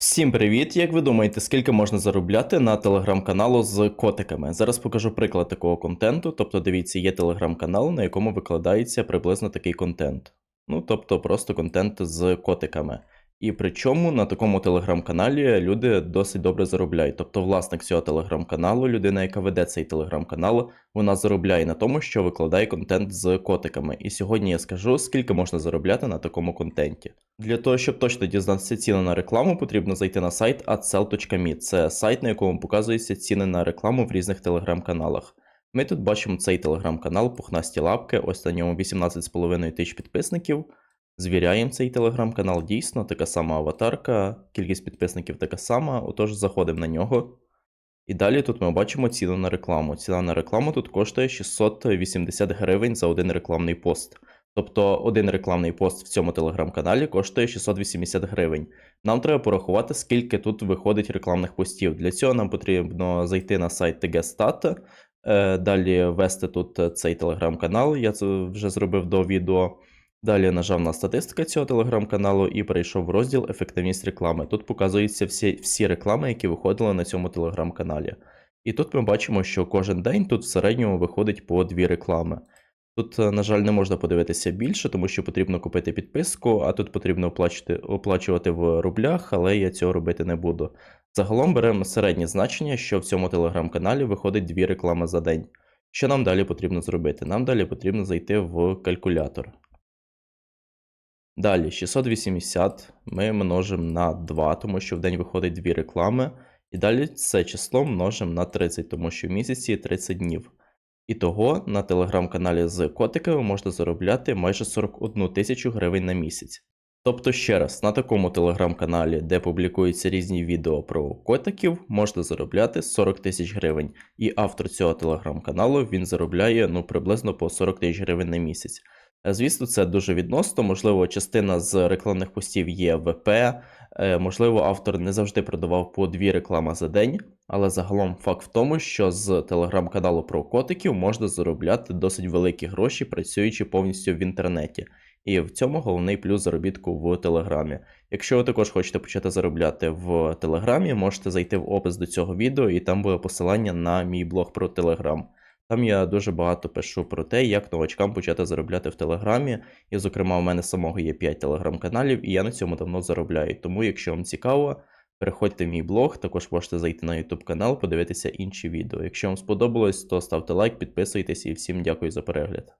Всім привіт! Як ви думаєте, скільки можна заробляти на телеграм-каналу з котиками? Зараз покажу приклад такого контенту. Тобто, дивіться, є телеграм-канал, на якому викладається приблизно такий контент. Ну, тобто, просто контент з котиками. І причому на такому телеграм-каналі люди досить добре заробляють. Тобто, власник цього телеграм-каналу, людина, яка веде цей телеграм-канал, вона заробляє на тому, що викладає контент з котиками. І сьогодні я скажу, скільки можна заробляти на такому контенті. Для того, щоб точно дізнатися ціни на рекламу, потрібно зайти на сайт adsell.me. Це сайт, на якому показуються ціни на рекламу в різних телеграм-каналах. Ми тут бачимо цей телеграм-канал Пухнасті лапки, ось на ньому 18,5 тисяч підписників. Звіряємо цей телеграм-канал, дійсно така сама аватарка, кількість підписників така сама, отож заходимо на нього. І далі тут ми бачимо ціну на рекламу. Ціна на рекламу тут коштує 680 гривень за один рекламний пост. Тобто один рекламний пост в цьому телеграм-каналі коштує 680 гривень. Нам треба порахувати, скільки тут виходить рекламних постів. Для цього нам потрібно зайти на сайт TGStat, е, далі ввести тут цей телеграм-канал, я це вже зробив до відео. Далі нажав на статистика цього телеграм-каналу і перейшов в розділ Ефективність реклами. Тут показуються всі, всі реклами, які виходили на цьому телеграм-каналі. І тут ми бачимо, що кожен день тут в середньому виходить по дві реклами. Тут, е, на жаль, не можна подивитися більше, тому що потрібно купити підписку, а тут потрібно оплачувати, оплачувати в рублях, але я цього робити не буду. Загалом беремо середнє значення, що в цьому телеграм-каналі виходить дві реклами за день. Що нам далі потрібно зробити? Нам далі потрібно зайти в калькулятор. Далі 680 ми множимо на 2, тому що в день виходить дві реклами. І далі це число множимо на 30, тому що в місяці 30 днів. І того на телеграм-каналі з котиками можна заробляти майже 41 тисячу гривень на місяць. Тобто, ще раз, на такому телеграм-каналі, де публікуються різні відео про котиків, можна заробляти 40 тисяч гривень. І автор цього телеграм-каналу він заробляє ну, приблизно по 40 тисяч гривень на місяць. Е, Звісно, це дуже відносно. Можливо, частина з рекламних постів є ВП, е, можливо, автор не завжди продавав по дві реклами за день, але загалом факт в тому, що з телеграм-каналу про котиків можна заробляти досить великі гроші, працюючи повністю в інтернеті. І в цьому головний плюс заробітку в Телеграмі. Якщо ви також хочете почати заробляти в Телеграмі, можете зайти в опис до цього відео, і там буде посилання на мій блог про Телеграм. Там я дуже багато пишу про те, як новачкам почати заробляти в Телеграмі. І, зокрема, у мене самого є 5 телеграм-каналів, і я на цьому давно заробляю. Тому, якщо вам цікаво, переходьте в мій блог, також можете зайти на YouTube канал, подивитися інші відео. Якщо вам сподобалось, то ставте лайк, підписуйтесь і всім дякую за перегляд.